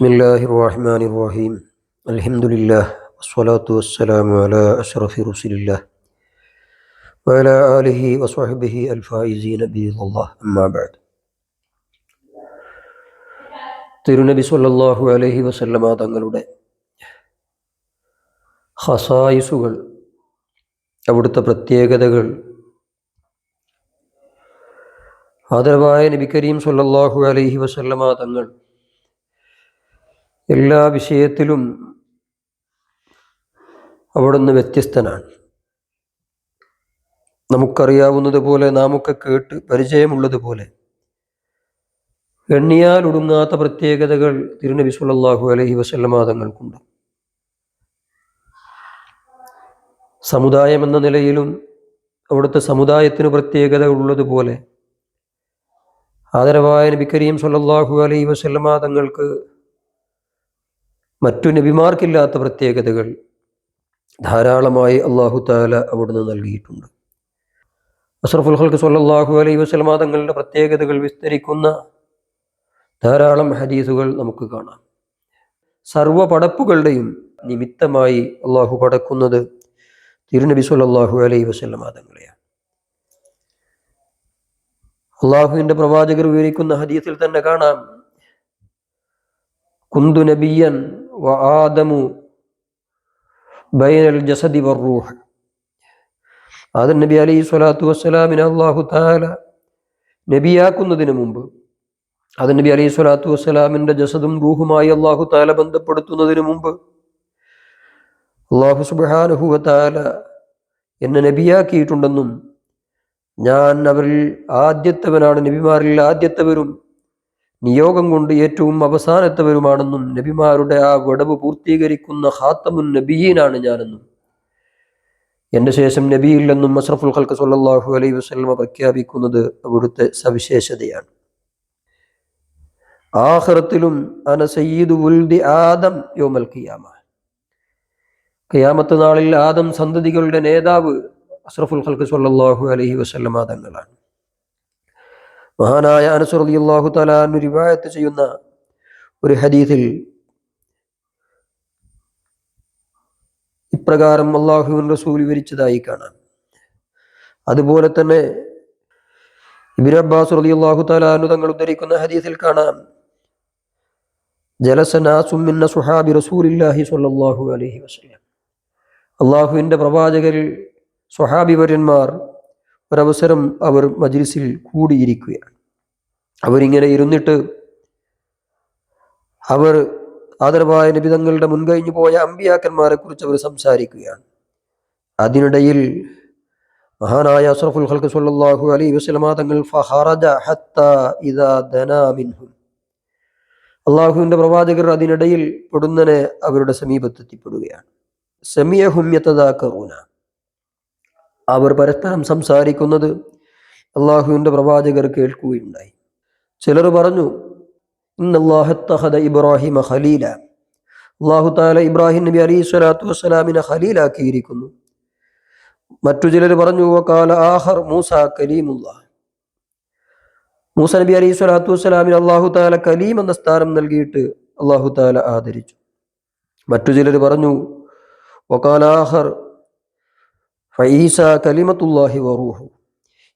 ബിസ്മില്ലാഹി റഹ്മാൻ റഹീം അലഹമുല്ല വസ്സലാത്തു വസ്സലാമു അല അഷ്റഫി റുസുലില്ല വല അലിഹി വസ്വഹബിഹി അൽഫായിസീൻ അമ്മാബാദ് തിരുനബി സല്ലാഹു അലഹി വസല്ലമ തങ്ങളുടെ ഹസായിസുകൾ അവിടുത്തെ പ്രത്യേകതകൾ ആദരവായ നബി കരീം സല്ലാഹു അലഹി വസല്ലമ തങ്ങൾ എല്ലാ വിഷയത്തിലും അവിടുന്ന് വ്യത്യസ്തനാണ്. നമുക്കറിയാവുന്നതുപോലെ നാമൊക്കെ കേട്ട് പരിചയമുള്ളതുപോലെ എണ്ണിയാൽ ഒടുങ്ങാത്ത പ്രത്യേകതകൾ തിരുനബി സുല്ലാഹു അലഹി വസല്ലമാതങ്ങൾക്കുണ്ട് സമുദായം എന്ന നിലയിലും അവിടുത്തെ സമുദായത്തിന് പ്രത്യേകത ഉള്ളതുപോലെ ആദരവായ നബി കരീം സല്ലല്ലാഹു അലൈഹി വസല്ലമ തങ്ങൾക്ക് മറ്റു നബിമാർക്കില്ലാത്ത പ്രത്യേകതകൾ ധാരാളമായി അള്ളാഹു താല അവിടുന്ന് നൽകിയിട്ടുണ്ട്. അഷ്റഫുൽ ഹൽക്ക് സല്ലല്ലാഹു അലൈ വസല്ലമ തങ്ങളുടെ പ്രത്യേകതകൾ വിസ്തരിക്കുന്ന ധാരാളം ഹദീസുകൾ നമുക്ക് കാണാം. സർവ പടപ്പുകളുടെയും നിമിത്തമായി അള്ളാഹു പടക്കുന്നത് തിരുനബി സല്ലല്ലാഹു അലൈ വസല്ലമ തങ്ങളെയാണ്. അള്ളാഹുവിന്റെ പ്രവാചകർ വിവരിക്കുന്ന ഹദീസിൽ തന്നെ കാണാം. കുന്തു നബിയൻ വ ആദമു ബൈനൽ ജസദി വർറൂഹ് ആദം നബി അലൈഹി സ്വലാത്തു വസ്സലാമിനെ അള്ളാഹു താല നബിയാക്കുന്നതിന് മുമ്പ് ആദം നബി അലൈഹി സ്വലാത്തു വസ്സലാമിന്റെ ജസദും റൂഹുമായി അള്ളാഹു താല ബന്ധപ്പെടുത്തുന്നതിന് മുമ്പ് അള്ളാഹു സുബാനുഹുവ താല എന്നെ നബിയാക്കിയിട്ടുണ്ടെന്നും ഞാൻ അവരിൽ ആദ്യത്തവനാണ് നബിമാരിൽ ആദ്യത്തവരും നിയോഗം കൊണ്ട് ഏറ്റവും അവസാനത്തവരുമാണെന്നും നബിമാരുടെ ആ വിടവ് പൂർത്തീകരിക്കുന്ന ഹാത്തമുൻ നബിയീനാണ് ഞാനെന്നും. എന്റെ ശേഷം നബിയില്ലെന്നും അഷ്റഫുൽ ഖൽക്ക് സല്ലല്ലാഹു അലൈഹി വസ്ലമ പ്രഖ്യാപിക്കുന്നത് അവിടുത്തെ സവിശേഷതയാണ്. ആഹ്റത്തിലും അന സയ്യിദ് ഉൽദി ആദം യോമൽ ഖിയാമ. ഖിയാമത്ത് നാളിൽ ആദം സന്തതികളുടെ നേതാവ് അഷ്റഫുൽ ഖൽക്ക് സല്ലല്ലാഹു അലൈഹി വസ്ലമ തങ്ങളാണ്. മഹാനായ അനസുർ അലി അള്ളാഹു തലാൻ റിവായത്ത് ചെയ്യുന്ന ഒരു ഹദീസിൽ ഇപ്രകാരം അള്ളാഹുവിൻ റസൂൽ വിവരിച്ചതായി കാണാം. അതുപോലെ തന്നെ ഇബിൻ അബ്ബാസ് റളിയല്ലാഹു അള്ളാഹു തലാനു തങ്ങൾ ഉദ്ധരിക്കുന്ന ഹദീസിൽ കാണാം ജലസനാസും മിന്ന സുഹാബി റസൂലില്ലാഹി സ്വല്ലല്ലാഹു അലൈഹി വസല്ലം. അള്ളാഹുവിന്റെ പ്രവാചകരിൽ സ്വഹാബിവര്യന്മാർ ഒരവസരം അവർ മജ്ലിസിൽ കൂടിയിരിക്കുകയാണ്. അവരിങ്ങനെ ഇരുന്നിട്ട് അവർ ആദരവായ നിബിതങ്ങളുടെ മുൻകഴിഞ്ഞു പോയ അമ്പിയാക്കന്മാരെ കുറിച്ച് അവർ സംസാരിക്കുകയാണ്. അതിനിടയിൽ മഹാനായ അഷ്റഫുൽ ഖൽക്ക് സല്ലല്ലാഹു അലൈഹി വസല്ലമ തങ്ങൾ ഹത്ത ഇദാ ദനാ അള്ളാഹുവിന്റെ പ്രവാചകർ അതിനിടയിൽ പൊടുന്നനെ അവരുടെ സമീപത്തെത്തിപ്പെടുകയാണ്. സെമിയഹും അവർ പരസ്പരം സംസാരിക്കുന്നത് അള്ളാഹുവിന്റെ പ്രവാചകർ കേൾക്കുകയുണ്ടായി. ചിലർ പറഞ്ഞു ഇന്നല്ലാഹത്തഹദ ഇബ്രാഹിമ ഖലീല. അള്ളാഹു താല ഇബ്രാഹിം നബി അലി സ്വലാത്തു വസ്സലാമിനെ ഖലീലാക്കിയിരിക്കുന്നു. മറ്റു ചിലർ പറഞ്ഞു വക്കാല ആഹർ മൂസ കലീമുല്ല മൂസ നബി അലി സ്വലാത്തു വസ്സലാമിന് അള്ളാഹു താല കലീം എന്ന സ്ഥാനം നൽകിയിട്ട് അള്ളാഹു താല ആദരിച്ചു. മറ്റു ചിലർ പറഞ്ഞു ഒക്കാലാഹർ ഫൈസ കലിമത്തുല്ലാഹി വറൂഹു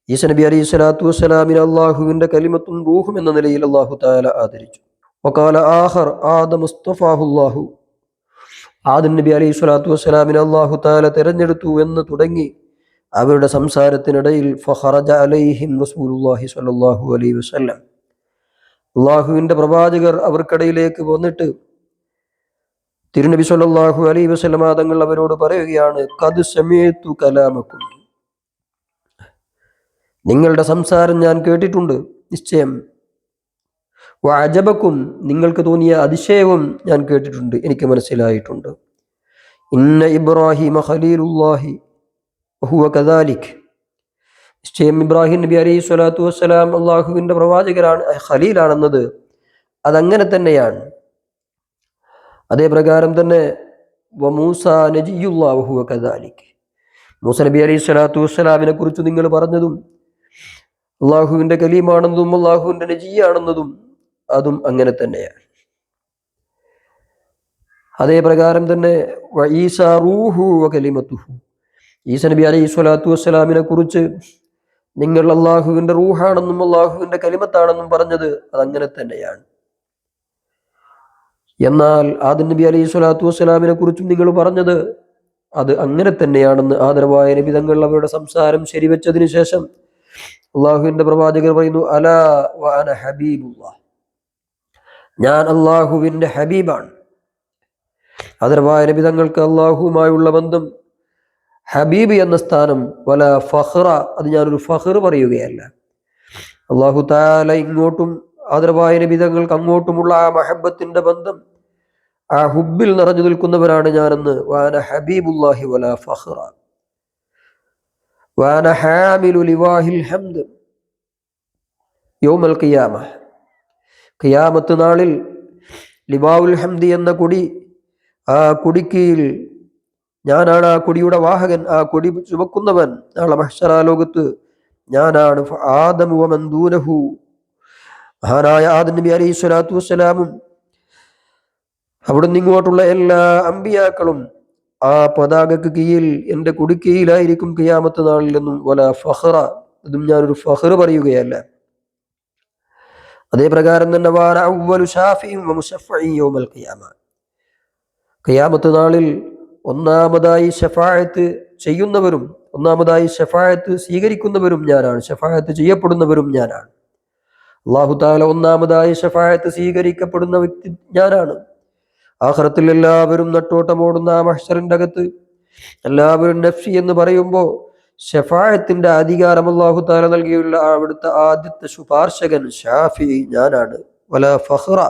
ഈസ നബി അലൈഹി സ്വലാത്തു വസ്സലാമിന് അള്ളാഹുവിന്റെ കലിമത്തും റൂഹും എന്ന നിലയിൽ അള്ളാഹു താല ആദരിച്ചു. ഒക്കാല ആഹർ ആദ മുസ്തഫാഹുല്ലാഹു. ആദം നബി അലൈഹി സ്വലാത്തു വസ്സലാമിന് അള്ളാഹു താല തിരഞ്ഞെടുത്തു എന്ന് തുടങ്ങി അവരുടെ സംസാരത്തിനിടയിൽ ഫഹറജ അലൈഹിം റസൂലുല്ലാഹി സ്വല്ലല്ലാഹു അലൈഹി വസല്ലം. അള്ളാഹുവിന്റെ പ്രവാചകർ അവർക്കിടയിലേക്ക് വന്നിട്ട് തിരുനബി സല്ലാഹു അലൈ വസല്ലമ തങ്ങൾ അവരോട് പറയുകയാണ് കത് സമയത്തു കലാമക്കും നിങ്ങളുടെ സംസാരം ഞാൻ കേട്ടിട്ടുണ്ട് നിശ്ചയം. വാജബക്കും നിങ്ങൾക്ക് തോന്നിയ അതിശയവും ഞാൻ കേട്ടിട്ടുണ്ട് എനിക്ക് മനസ്സിലായിട്ടുണ്ട്. ഇന്ന ഇബ്രാഹിം ഖലീലുല്ലാഹി ഹുവ കദാലിക്. നിശ്ചയം ഇബ്രാഹിം നബി അലൈഹി സ്വലാത്തു വസ്സലാം അള്ളാഹുവിന്റെ പ്രവാചകരാണ് ഖലീലാണെന്നത്. അതങ്ങനെ തന്നെയാണ്. അതേ പ്രകാരം തന്നെ വമൂസ നജിയുല്ലാഹുവ കദാലിക്. മൂസ നബി അലൈഹി സ്വലാത്തു വസ്സലാമിനെ കുറിച്ച് നിങ്ങൾ പറഞ്ഞതും അള്ളാഹുവിന്റെ കലീമാണെന്നതും അള്ളാഹുവിന്റെ നജിയാണെന്നതും അതും അങ്ങനെ തന്നെയാണ്. അതേ പ്രകാരം തന്നെ ഈസ റൂഹു ഈസ നബി അലൈഹി സ്വലാത്തു വസ്സലാമിനെ കുറിച്ച് നിങ്ങൾ അള്ളാഹുവിന്റെ റൂഹാണെന്നും അള്ളാഹുവിന്റെ കലിമത്താണെന്നും പറഞ്ഞത് അതങ്ങനെ തന്നെയാണ്. എന്നാൽ ആദി നബി അലൈഹി സ്വലാത്തു വസ്സലാമിനെ കുറിച്ചും നിങ്ങൾ പറഞ്ഞത് അത് അങ്ങനെ തന്നെയാണെന്ന് ആദരവായ നബി തങ്ങൾ അവരുടെ സംസാരം ശരിവെച്ചതിന് ശേഷം അള്ളാഹുവിന്റെ പ്രവാചകർ പറയുന്നു അലാ വാന ഹബീബുള്ള ഞാൻ അള്ളാഹുവിന്റെ ഹബീബാണ്. അതർവായ നബി തങ്ങൾക്ക് അള്ളാഹുവുമായുള്ള ബന്ധം ഹബീബ് എന്ന സ്ഥാനം വല ഫഹ്റ അത് ഞാനൊരു ഫഹ്ർ പറയുകയല്ല. അള്ളാഹു താല ഇങ്ങോട്ടും ആദരവായ നബിതങ്ങൾക്ക് അങ്ങോട്ടുമുള്ള ആ മഹബത്തിന്റെ ബന്ധം ആ ഹുബിൽ നിറഞ്ഞു നിൽക്കുന്നവരാണ് ഞാനെന്ന് വാന ഹബീബുല്ലാഹി വല ഫഹ്റ വാന ഹാമിലു ലിവാഹിൽ ഹംദ്. യൗമൽ ഖിയാമ. ഖിയാമത്ത് നാളിൽ ലിബാവുൽ ഹംദി എന്ന കൊടി ആ കൊടിക്കീൽ ഞാനാണ് ആ കൊടിയുടെ വാഹകൻ ആ കൊടി ചുമക്കുന്നവൻ. നാളെ മഹ്ഷറാ ലോകത്ത് ഞാനാണ് ആദമുവമന്ദൂനഹു മഹാനായ ആദം നബി അലൈഹി സ്വലാത്തു വസ്സലാമും അവിടുന്ന് ഇങ്ങോട്ടുള്ള എല്ലാ അമ്പിയാക്കളും ആ പതാകക്ക് കീഴിൽ എന്റെ കുടിക്കീഴിലായിരിക്കും കിയാമത്ത് നാളിൽ നിന്നും വല ഫഹ്റ അതും ഞാനൊരു ഫഹ്ർ പറയുകയല്ല. അതേ പ്രകാരം തന്നെ വാന നാളിൽ ഒന്നാമതായി ഷഫായത്ത് ചെയ്യുന്നവരും ഒന്നാമതായി ഷഫായത്ത് സ്വീകരിക്കുന്നവരും ഞാനാണ്. ഷഫായത്ത് ചെയ്യപ്പെടുന്നവരും ഞാനാണ്. അള്ളാഹു താല ഒന്നാമതായി ഷഫായത്ത് സ്വീകരിക്കപ്പെടുന്ന വ്യക്തി ഞാനാണ്. ആഹ്റത്തിൽ എല്ലാവരും നട്ടോട്ടമോടുന്ന ആ മഹ്ഷറിന്റെ അകത്ത് എല്ലാവരും നഫ്സി എന്ന് പറയുമ്പോൾ ഷഫായത്തിന്റെ അധികാരം അള്ളാഹു താല നൽകിയുള്ള അവിടുത്തെ ആദ്യത്തെ ശുപാർശകൻ ഷാഫി ഞാനാണ്. വല ഫഹ്റ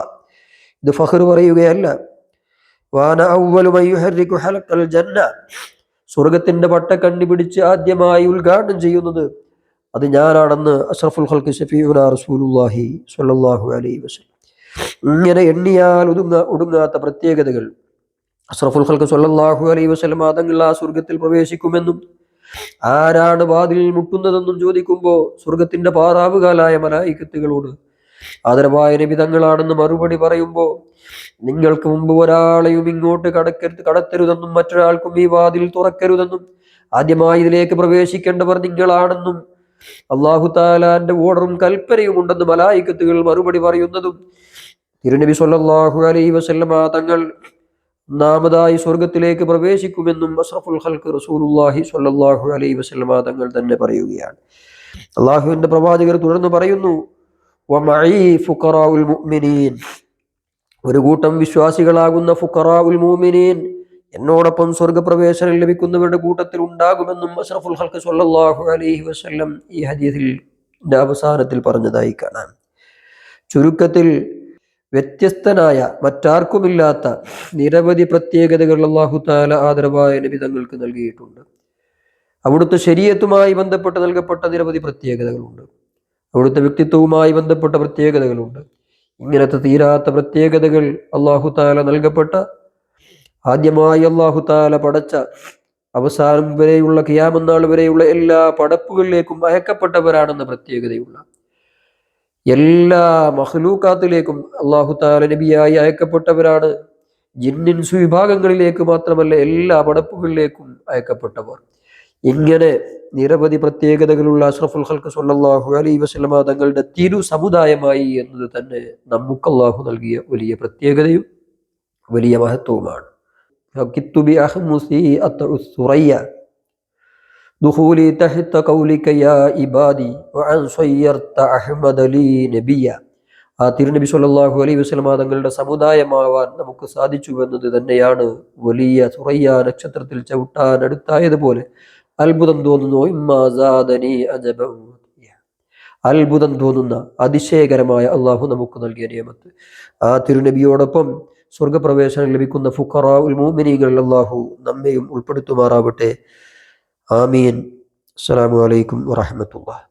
ഇത് ഫഹ്ർ പറയുകയല്ല. വാന ജന്ന. സ്വർഗത്തിന്റെ പട്ട കണ്ടുപിടിച്ച് ആദ്യമായി ഉദ്ഘാടനം ചെയ്യുന്നത് അത് ഞാനാണെന്ന് അഷ്റഫുൽ ഹൽക്ക് ഷഫീഉന റസൂലുല്ലാഹി സ്വല്ലല്ലാഹു അലൈഹി വസല്ലം. ഇങ്ങനെ എണ്ണിയാൽ ഒതുങ്ങ ഒടുങ്ങാത്ത പ്രത്യേകതകൾ. അസ്രഫുൽ ഖൽക്ക് സ്വല്ലല്ലാഹു അലൈ വസ്ലം തങ്ങൾ ആ സ്വർഗത്തിൽ പ്രവേശിക്കുമെന്നും ആരാണ് വാതിൽ മുട്ടുന്നതെന്നും ചോദിക്കുമ്പോൾ സ്വർഗത്തിന്റെ പാറാവുകാലായ മലായിക്കത്തുകളോട് ആദരവായ നിബിതങ്ങളാണെന്ന് മറുപടി പറയുമ്പോൾ നിങ്ങൾക്ക് മുമ്പ് ഒരാളെയും ഇങ്ങോട്ട് കടക്കരുത് കടത്തരുതെന്നും മറ്റൊരാൾക്കും ഈ വാതിൽ തുറക്കരുതെന്നും ആദ്യമായി ഇതിലേക്ക് പ്രവേശിക്കേണ്ടവർ നിങ്ങളാണെന്നും അള്ളാഹു താലാന്റെ ഓർഡറും കൽപ്പനയും ഉണ്ടെന്ന് മലായിക്കത്തുകൾ മറുപടി പറയുന്നതും തിരുനബി സല്ലാഹു അലൈഹി വസല്ലമ തങ്ങൾ നാമതായി സ്വർഗത്തിലേക്ക് പ്രവേശിക്കുമെന്നും അഷ്റഫുൽ ഹൽക്ക് റസൂലുള്ളാഹി സല്ലാഹു അലൈഹി വസല്ലമ തങ്ങൾ തന്നെ പറയുകയാണ്. അള്ളാഹുവിന്റെ പ്രവാചകർ തുടർന്ന് പറയുന്നു ഒരു കൂട്ടം വിശ്വാസികളാകുന്ന ഫുഖറാഉൽ മുഅ്മിനീൻ എന്നോടൊപ്പം സ്വർഗപ്രവേശനം ലഭിക്കുന്നവരുടെ കൂട്ടത്തിൽ ഉണ്ടാകുമെന്നും അഷ്റഫുൽ ഹൽക്ക് സല്ലാഹു അലൈഹി വസ്ല്ലം ഈ ഹദീസിൽ അവസാനത്തിൽ പറഞ്ഞതായി കാണാം. ചുരുക്കത്തിൽ വ്യത്യസ്തനായ മറ്റാർക്കുമില്ലാത്ത നിരവധി പ്രത്യേകതകൾ അള്ളാഹു താല ആദരവായ നബി തങ്ങൾക്ക് നൽകിയിട്ടുണ്ട്. അവിടുത്തെ ശരീരത്തുമായി ബന്ധപ്പെട്ട് നൽകപ്പെട്ട നിരവധി പ്രത്യേകതകളുണ്ട്. അവിടുത്തെ വ്യക്തിത്വവുമായി ബന്ധപ്പെട്ട പ്രത്യേകതകളുണ്ട്. ഇങ്ങനത്തെ തീരാത്ത പ്രത്യേകതകൾ അള്ളാഹു താല നൽകപ്പെട്ട ആദ്യമായി അള്ളാഹു താല പടച്ച അവസാനം വരെയുള്ള കിയാമന്നാൾ വരെയുള്ള എല്ലാ പടപ്പുകളിലേക്കും അയക്കപ്പെട്ടവരാണെന്ന പ്രത്യേകതയുള്ള എല്ലാ മഹ്ലൂക്കാത്തിലേക്കും അള്ളാഹു താല നബിയായി അയക്കപ്പെട്ടവരാണ്. ജിന്നിൻസു വിഭാഗങ്ങളിലേക്ക് മാത്രമല്ല എല്ലാ പടപ്പുകളിലേക്കും അയക്കപ്പെട്ടവർ. ഇങ്ങനെ നിരവധി പ്രത്യേകതകളുള്ള അഷ്റഫുൽ ഹൽക്ക് സുല്ലാഹു അലൈ വസ്ലമ തങ്ങളുടെ തിരു സമുദായമായി എന്നത് തന്നെ നമുക്ക് അള്ളാഹു നൽകിയ വലിയ പ്രത്യേകതയും വലിയ മഹത്വവുമാണ്. കിത്തുബി അഹ്മുസി അത്ത സുറയ്യ. ദുഹൂലി തഹത്ത കൗലിക്കയ ഇബാദി അഹമ്മദ് അലി നബിയ ആ തിരുനബി സല്ലാഹു അലൈ വസ്ലമ തങ്ങളുടെ സമുദായമാവാൻ നമുക്ക് സാധിച്ചു എന്നത് തന്നെയാണ് വലിയ തുറയ്യ നക്ഷത്രത്തിൽ ചവിട്ടാൻ അടുത്തായതുപോലെ. അത്ഭുതം തോന്നുന്നു അത്ഭുതം തോന്നുന്ന അതിശയകരമായ അള്ളാഹു നമുക്ക് നൽകിയ നിയമത്ത്. ആ തിരുനബിയോടൊപ്പം സ്വർഗപ്രവേശനം ലഭിക്കുന്ന ഫുഖറ ഉൽ മോമിനികൾ അള്ളാഹു നമ്മയും ഉൾപ്പെടുത്തുമാറാവട്ടെ. ആമീൻ. അസ്സലാമു അലൈക്കും വറഹമത്തുള്ള